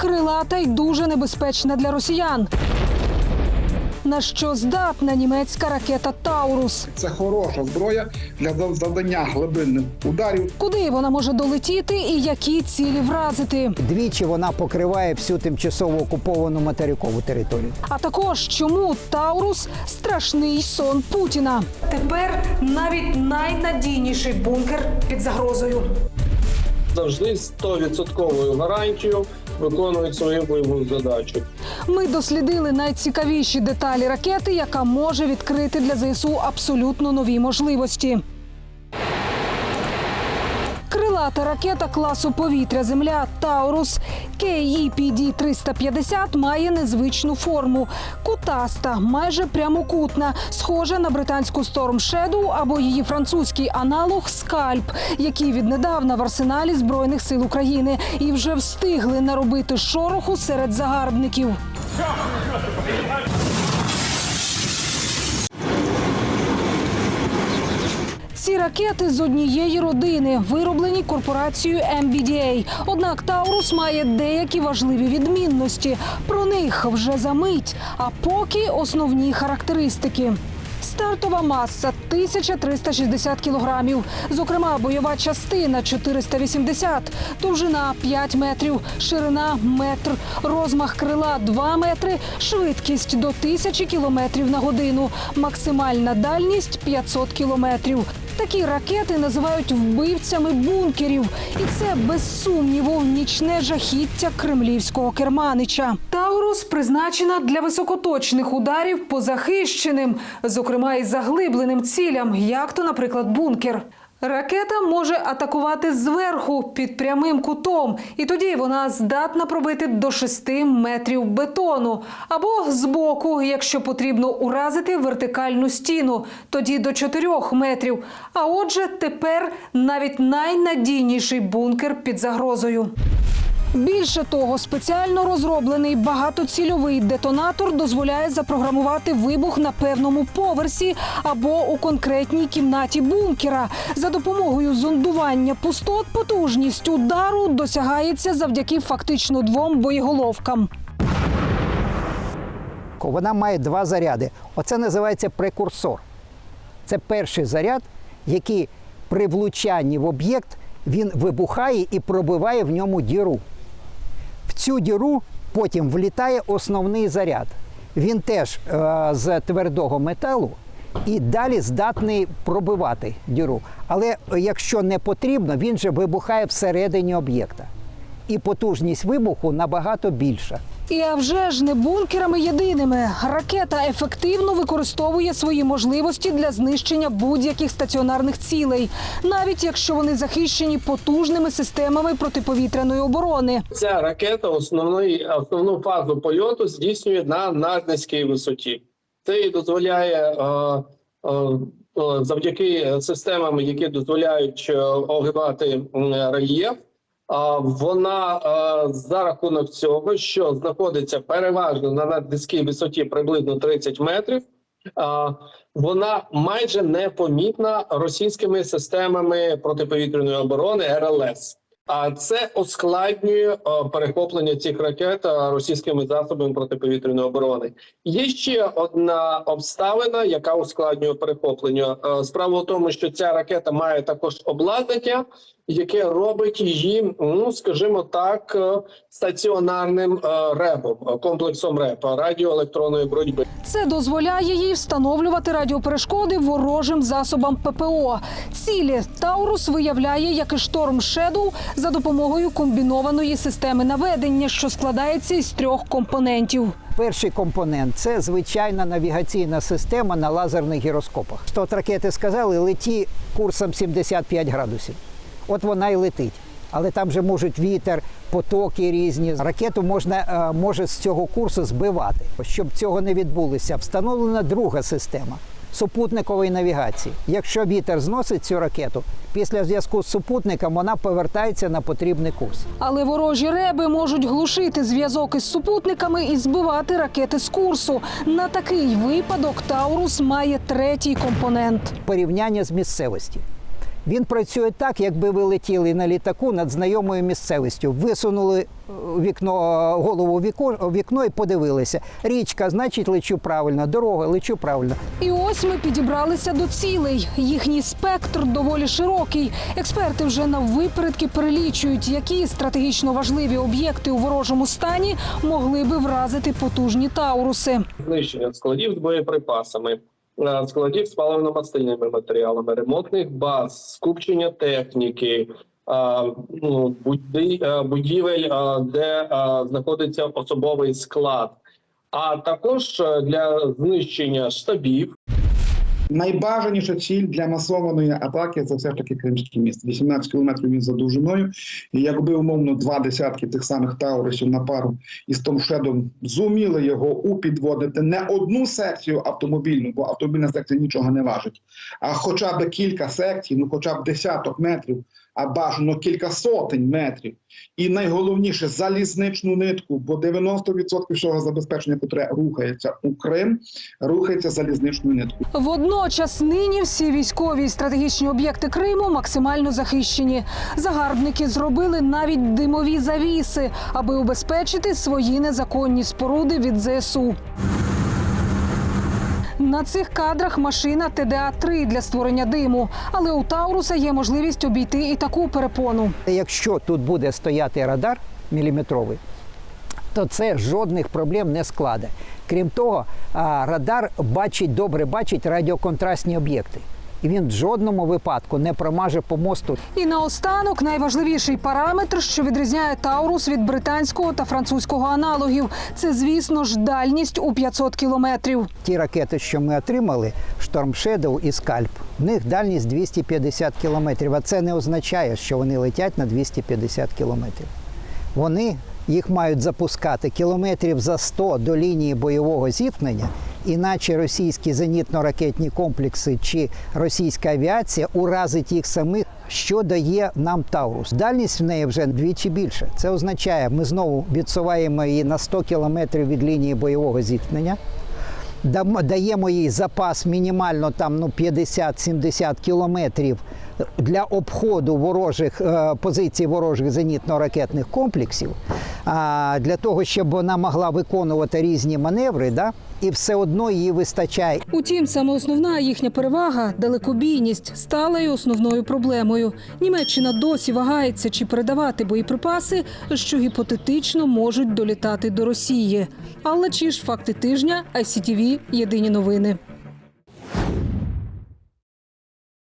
крилата й дуже небезпечна для росіян. На що здатна німецька ракета Таурус? Це хороша зброя для завдання глибинних ударів. Куди вона може долетіти і які цілі вразити? Двічі вона покриває всю тимчасово окуповану материкову територію. А також чому Таурус страшний сон Путіна? Тепер навіть найнадійніший бункер під загрозою. Завжди стовідсотковою 100% гарантією виконують свою бойову задачу. Ми дослідили найцікавіші деталі ракети, яка може відкрити для ЗСУ абсолютно нові можливості. Крилата ракета класу повітря Земля Таурус KEPD 350 має незвичну форму. Кутаста, майже прямокутна, схожа на британську Storm Shadow або її французький аналог Скальп, який віднедавна в арсеналі збройних сил України і вже встигли наробити шороху серед загарбників. Ці ракети з однієї родини вироблені корпорацією MBDA. Однак Таурус має деякі важливі відмінності. Про них вже за мить. А поки основні характеристики. Стартова маса 1360 кілограмів. Зокрема, бойова частина 480, довжина 5 метрів, ширина метр, розмах крила 2 метри, швидкість до 1000 кілометрів на годину, максимальна дальність 500 кілометрів. Такі ракети називають вбивцями бункерів, і це без сумніву нічне жахіття кремлівського керманича. Таурус призначена для високоточних ударів по захищеним, зокрема і заглибленим цілям, як то, наприклад, бункер. Ракета може атакувати зверху під прямим кутом, і тоді вона здатна пробити до 6 метрів бетону, або збоку, якщо потрібно уразити вертикальну стіну, тоді до 4 метрів. А отже, тепер навіть найнадійніший бункер під загрозою. Більше того, спеціально розроблений багатоцільовий детонатор дозволяє запрограмувати вибух на певному поверсі або у конкретній кімнаті бункера. За допомогою зондування пустот потужність удару досягається завдяки фактично двом боєголовкам. Вона має два заряди. Оце називається прекурсор. Це перший заряд, який при влучанні в об'єкт він вибухає і пробиває в ньому діру. Цю діру потім влітає основний заряд. Він теж е, з твердого металу і далі здатний пробивати діру. Але якщо не потрібно, він же вибухає всередині об'єкта. І потужність вибуху набагато більша. І а вже ж не бункерами єдиними. Ракета ефективно використовує свої можливості для знищення будь-яких стаціонарних цілей, навіть якщо вони захищені потужними системами протиповітряної оборони. Ця ракета основний, основну фазу польоту здійснює на наднизькій висоті. Це їй дозволяє е, е, е, завдяки системам, які дозволяють е, огибати рельєф. Вона за рахунок цього, що знаходиться переважно на наднизькій висоті приблизно 30 метрів, вона майже непомітна російськими системами протиповітряної оборони РЛС. А це ускладнює перехоплення цих ракет російськими засобами протиповітряної оборони. Є ще одна обставина, яка ускладнює перехоплення. Справа в тому, що ця ракета має також обладнання, яке робить її, ну скажімо так, е, стаціонарним е, ребом, е, комплексом РЕП радіоелектронної боротьби. Це дозволяє їй встановлювати радіоперешкоди ворожим засобам ППО. Цілі Таурус виявляє, як і шторм Шедоу, за допомогою комбінованої системи наведення, що складається із трьох компонентів. Перший компонент це звичайна навігаційна система на лазерних гіроскопах. Що от ракети сказали, леті курсом 75 градусів. От вона і летить. Але там же можуть вітер, потоки різні. Ракету можна е, може з цього курсу збивати. Щоб цього не відбулося, встановлена друга система супутникової навігації. Якщо вітер зносить цю ракету, після зв'язку з супутником вона повертається на потрібний курс. Але ворожі реби можуть глушити зв'язок із супутниками і збивати ракети з курсу. На такий випадок Таурус має третій компонент. порівняння з місцевості. Він працює так, якби ви летіли на літаку над знайомою місцевістю. Висунули е, вікно, голову в віко- в вікно і подивилися. Річка, значить, лечу правильно, дорога, лечу правильно. І ось ми підібралися до цілей. Їхній спектр доволі широкий. Експерти вже на випередки перелічують, які стратегічно важливі об'єкти у ворожому стані могли би вразити потужні тауруси. знищення складів з боєприпасами, е, складів з паливно-мастильними матеріалами, ремонтних баз, скупчення техніки, е, ну, е, будівель, е, де е, знаходиться особовий склад, а також е, для знищення штабів. Найбажаніша ціль для масованої атаки це все ж таки Кримський міст. 18 кілометрів він за довжиною. І якби умовно два десятки тих самих таурисів на пару із Томшедом зуміли його упідводити не одну секцію автомобільну, бо автомобільна секція нічого не важить, а хоча б кілька секцій, ну хоча б десяток метрів, а бажано кілька сотень метрів. І найголовніше залізничну нитку, бо 90% всього забезпечення, котре рухається у Крим, рухається залізничною ниткою. Водночас нині всі військові і стратегічні об'єкти Криму максимально захищені. Загарбники зробили навіть димові завіси, аби убезпечити свої незаконні споруди від ЗСУ. На цих кадрах машина ТДА-3 для створення диму, але у Тауруса є можливість обійти і таку перепону. Якщо тут буде стояти радар міліметровий, то це жодних проблем не складе. Крім того, радар бачить добре бачить радіоконтрастні об'єкти. І він в жодному випадку не промаже по мосту. І наостанок найважливіший параметр, що відрізняє Таурус від британського та французького аналогів. Це, звісно ж, дальність у 500 кілометрів. Ті ракети, що ми отримали, Storm Shadow і Скальп, в них дальність 250 кілометрів. А це не означає, що вони летять на 250 кілометрів. Вони їх мають запускати кілометрів за 100 до лінії бойового зіткнення, іначе російські зенітно-ракетні комплекси чи російська авіація уразить їх самих, що дає нам Таурус. Дальність в неї вже двічі більше. Це означає, ми знову відсуваємо її на 100 кілометрів від лінії бойового зіткнення. Даємо їй запас мінімально там ну 50-70 кілометрів для обходу ворожих е, позицій ворожих зенітно-ракетних комплексів, для того, щоб вона могла виконувати різні маневри, да? І все одно її вистачає. Утім, саме основна їхня перевага далекобійність стала й основною проблемою. Німеччина досі вагається, чи передавати боєприпаси, що гіпотетично можуть долітати до Росії. Алла Чіш, факти тижня, ICTV, Єдині новини.